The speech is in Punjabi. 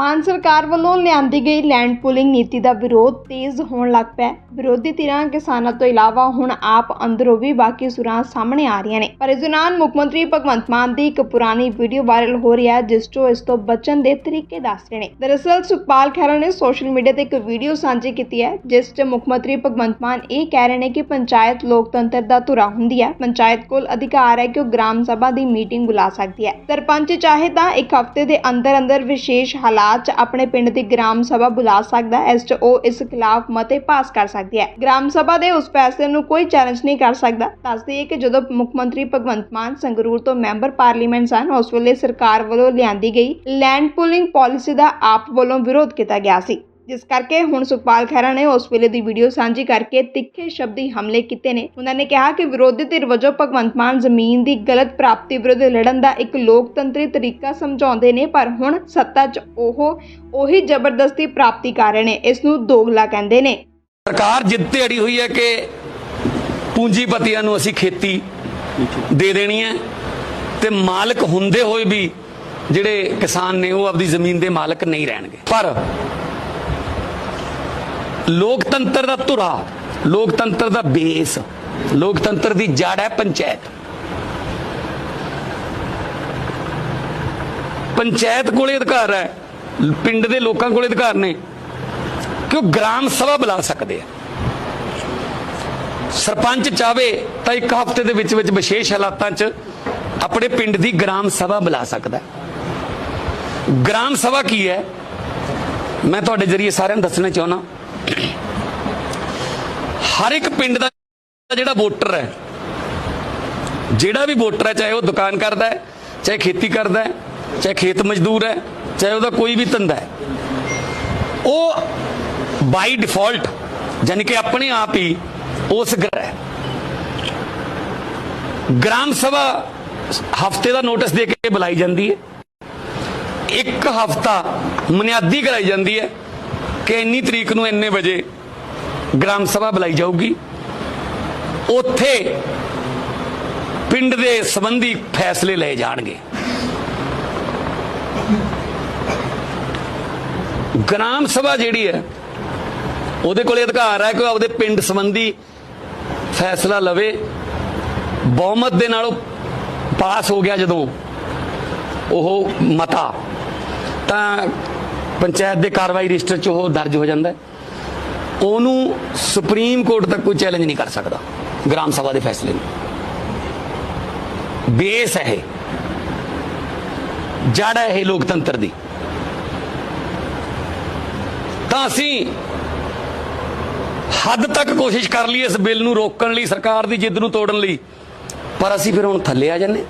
ਮਾਨ ਸਰਕਾਰ ਵੱਲੋਂ ਲਿਆਂਦੀ ਗਈ ਲੈਂਡ ਪੂਲਿੰਗ ਨੀਤੀ ਦਾ ਵਿਰੋਧ ਤੇਜ਼ ਹੋਣ ਲੱਗ ਪਿਆ ਵਿਰੋਧੀ ਧਿਰਾਂ ਕਿਸਾਨਾਂ ਤੋਂ ਇਲਾਵਾ ਹੁਣ ਆਪ ਅੰਦਰੋਂ ਵੀ ਬਾਕੀ ਸੁਰਾਂ ਸਾਹਮਣੇ ਆ ਰਹੀਆਂ ਨੇ। ਪਰ ਇਸ ਦੌਰਾਨ ਮੁੱਖ ਮੰਤਰੀ ਭਗਵੰਤ ਮਾਨ ਦੀ ਇੱਕ ਪੁਰਾਣੀ ਵੀਡੀਓ ਵਾਇਰਲ ਹੋ ਰਹੀ ਹੈ, ਜਿਸ 'ਚੋਂ ਇਸ ਤੋਂ ਬਚਣ ਦੇ ਤਰੀਕੇ ਦੱਸ ਰਹੇ ਨੇ। ਦਰਅਸਲ ਸੁਖਪਾਲ ਖਹਿਰਾ ਨੇ ਸੋਸ਼ਲ ਮੀਡੀਆ ਤੇ ਇੱਕ ਵੀਡੀਓ ਸਾਂਝੀ ਕੀਤੀ ਹੈ, ਜਿਸ 'ਚ ਮੁੱਖ ਮੰਤਰੀ ਭਗਵੰਤ ਮਾਨ ਇਹ ਕਹਿ ਰਹੇ ਨੇ ਕਿ ਪੰਚਾਇਤ ਲੋਕਤੰਤਰ ਦਾ ਧੁਰਾ ਹੁੰਦੀ ਹੈ। ਪੰਚਾਇਤ ਕੋਲ ਅਧਿਕਾਰ ਹੈ ਕਿ ਉਹ ਗ੍ਰਾਮ ਸਭਾ ਦੀ ਮੀਟਿੰਗ ਬੁਲਾ ਸਕਦੀ ਹੈ। ਸਰਪੰਚ ਚਾਹੇ ਤਾਂ ਇੱਕ ਹਫ਼ਤੇ ਦੇ ਅੰਦਰ ਅੰਦਰ ਵਿਸ਼ੇਸ਼ ਹਾਲਾਤ 'ਚ ਆਪਣੇ ਪਿੰਡ ਦੀ ਗ੍ਰਾਮ ਸਭਾ ਬੁਲਾ ਸਕਦਾ ਹੈ, ਇਸ 'ਚ ਉਹ ਇਸ ਖਿਲਾਫ ਮਤੇ ਪਾਸ ਕਰ ਸਕਦੀ ਹੈ। ਗ੍ਰਾਮ ਸਭਾ ਦੇ ਉਸ ਫੈਸਲੇ ਨੂੰ ਕੋਈ ਚੈਲੰਜ ਨਹੀਂ ਕਰ ਸਕਦਾ। ਦੱਸ ਦਈਏ ਕਿ ਜਦੋਂ ਮੁੱਖ ਮੰਤਰੀ ਭਗਵੰਤ ਮਾਨ ਸੰਗਰੂਰ ਤੋਂ ਮੈਂਬਰ ਪਾਰਲੀਮੈਂਟ ਸਨ, ਉਸ ਵੇਲੇ ਸਰਕਾਰ ਵੱਲੋਂ ਲਿਆਂਦੀ ਗਈ ਲੈਂਡ ਪੂਲਿੰਗ ਪਾਲਿਸੀ ਦਾ ਆਪ ਵੱਲੋਂ ਵਿਰੋਧ ਕੀਤਾ ਗਿਆ ਸੀ। ਜਿਸ ਕਰਕੇ ਹੁਣ ਸੁਖਪਾਲ ਖਹਿਰਾ ਨੇ ਉਸ ਵੇਲੇ ਦੀ ਵੀਡੀਓ ਸਾਂਝੀ ਕਰਕੇ ਤਿੱਖੇ ਸ਼ਬਦੀ ਹਮਲੇ ਕੀਤੇ ਨੇ। ਉਹਨਾਂ ਨੇ ਕਿਹਾ ਕਿ ਵਿਰੋਧੀ ਧਿਰ ਵਜੋਂ ਭਗਵੰਤ ਮਾਨ ਜ਼ਮੀਨ ਦੀ ਗਲਤ ਪ੍ਰਾਪਤੀ ਵਿਰੁੱਧ ਲੜਨ ਦਾ ਇੱਕ ਲੋਕਤੰਤਰੀ ਤਰੀਕਾ ਸਮਝਾਉਂਦੇ ਨੇ, ਪਰ ਹੁਣ ਸੱਤਾ 'ਚ ਉਹ ਉਹੀ ਜ਼ਬਰਦਸਤੀ ਪ੍ਰਾਪਤੀ ਕਰ ਰਹੇ ਨੇ, ਇਸ ਨੂੰ ਦੋਗਲਾ ਕਹਿੰਦੇ ਨੇ। ਸਰਕਾਰ ਜਿੱਦ ਤੇ ਅੜੀ ਹੋਈ ਹੈ ਕਿ ਪੂੰਜੀਪਤੀਆਂ ਨੂੰ ਅਸੀਂ ਖੇਤੀ ਦੇ ਦੇਣੀ ਹੈ ਤੇ ਮਾਲਕ ਹੁੰਦੇ ਹੋਏ ਵੀ ਜਿਹੜੇ ਕਿਸਾਨ ਨੇ ਉਹ ਆਪਣੀ ਜ਼ਮੀਨ ਦੇ ਮਾਲਕ ਨਹੀਂ ਰਹਿਣਗੇ। ਪਰ ਲੋਕਤੰਤਰ ਦਾ ਧੁਰਾ, ਲੋਕਤੰਤਰ ਦਾ ਬੇਸ, ਲੋਕਤੰਤਰ ਦੀ ਜੜ ਹੈ ਪੰਚਾਇਤ। ਪੰਚਾਇਤ ਕੋਲੇ ਅਧਿਕਾਰ ਹੈ, ਪਿੰਡ ਦੇ ਲੋਕਾਂ ਕੋਲੇ ਅਧਿਕਾਰ ਨੇ, ਕਿ ਉਹ ਗ੍ਰਾਮ ਸਭਾ ਬੁਲਾ ਸਕਦੇ ਆ। ਸਰਪੰਚ ਚਾਵੇ ਤਾਂ ਇੱਕ ਹਫ਼ਤੇ ਦੇ ਵਿੱਚ ਵਿੱਚ ਵਿਸ਼ੇਸ਼ ਹਾਲਾਤਾਂ 'ਚ ਆਪਣੇ ਪਿੰਡ ਦੀ ਗ੍ਰਾਮ ਸਭਾ ਬੁਲਾ ਸਕਦਾ ਗ੍ਰਾਮ ਸਭਾ ਕੀ ਹੈ? ਮੈਂ ਤੁਹਾਡੇ ਜਰੀਏ ਸਾਰਿਆਂ ਨੂੰ ਦੱਸਣਾ ਚਾਹੁੰਦਾ ਹਰ ਇੱਕ ਪਿੰਡ ਦਾ ਜਿਹੜਾ ਵੋਟਰ ਹੈ, ਜਿਹੜਾ ਵੀ ਵੋਟਰ ਹੈ, ਚਾਹੇ ਉਹ ਦੁਕਾਨ ਕਰਦਾ ਹੈ, ਚਾਹੇ ਖੇਤੀ ਕਰਦਾ ਹੈ, ਚਾਹੇ ਖੇਤ ਮਜ਼ਦੂਰ ਹੈ, ਚਾਹੇ ਉਹਦਾ ਕੋਈ ਵੀ ਧੰਦਾ ਹੈ, ਉਹ ਬਾਈ ਡਿਫਾਲਟ ਯਾਨੀ ਕਿ ਆਪਣੇ ਆਪ ਹੀ ਉਸ ਗ੍ਰਹਿ ਗ੍ਰਾਮ ਸਭਾ ਹਫ਼ਤੇ ਦਾ ਨੋਟਿਸ ਦੇ ਕੇ ਬੁਲਾਈ ਜਾਂਦੀ ਹੈ। ਇੱਕ ਹਫਤਾ ਬੁਨਿਆਦੀ ਕਰਾਈ ਜਾਂਦੀ ਹੈ। ਕਿ ਇੰਨੀ ਤਰੀਕ ਨੂੰ ਇੰਨੇ ਵਜੇ ਗ੍ਰਾਮ ਸਭਾ ਬੁਲਾਈ ਜਾਊਗੀ। ਉੱਥੇ ਪਿੰਡ ਦੇ ਸੰਬੰਧੀ ਫੈਸਲੇ ਲਏ ਜਾਣਗੇ। ਗ੍ਰਾਮ ਸਭਾ ਜਿਹੜੀ ਹੈ, ਉਹਦੇ ਕੋਲੇ ਅਧਿਕਾਰ ਹੈ ਕਿ ਉਹ ਆਪਦੇ ਪਿੰਡ ਸੰਬੰਧੀ ਫੈਸਲਾ ਲਵੇ। ਬਹੁਮਤ ਦੇ ਨਾਲ ਪਾਸ ਹੋ ਗਿਆ ਜਦੋਂ ਉਹ ਮਤਾ। ਤਾਂ ਪੰਚਾਇਤ ਦੇ ਕਾਰਵਾਈ ਰਜਿਸਟਰ 'ਚ ਉਹ ਦਰਜ ਹੋ ਜਾਂਦਾ ਉਹਨੂੰ ਸੁਪਰੀਮ ਕੋਰਟ ਤੱਕ ਕੋਈ ਚੈਲੰਜ ਨਹੀਂ ਕਰ ਸਕਦਾ ਗ੍ਰਾਮ ਸਭਾ ਦੇ ਫੈਸਲੇ ਨੂੰ। ਬੇਸ ਹੈ ਇਹ। ਜੜ ਹੈ ਇਹ ਲੋਕਤੰਤਰ ਦੀ। ਤਾਂ ਅਸੀਂ ਹੱਦ ਤੱਕ ਕੋਸ਼ਿਸ਼ ਕਰ ਲਈ ਇਸ ਬਿੱਲ ਨੂੰ ਰੋਕਣ ਲਈ, ਸਰਕਾਰ ਦੀ ਜਿੱਦ ਨੂੰ ਤੋੜਨ ਲਈ, ਪਰ ਅਸੀਂ ਫਿਰ ਹੁਣ ਥੱਲੇ ਆ ਜੰਨੇ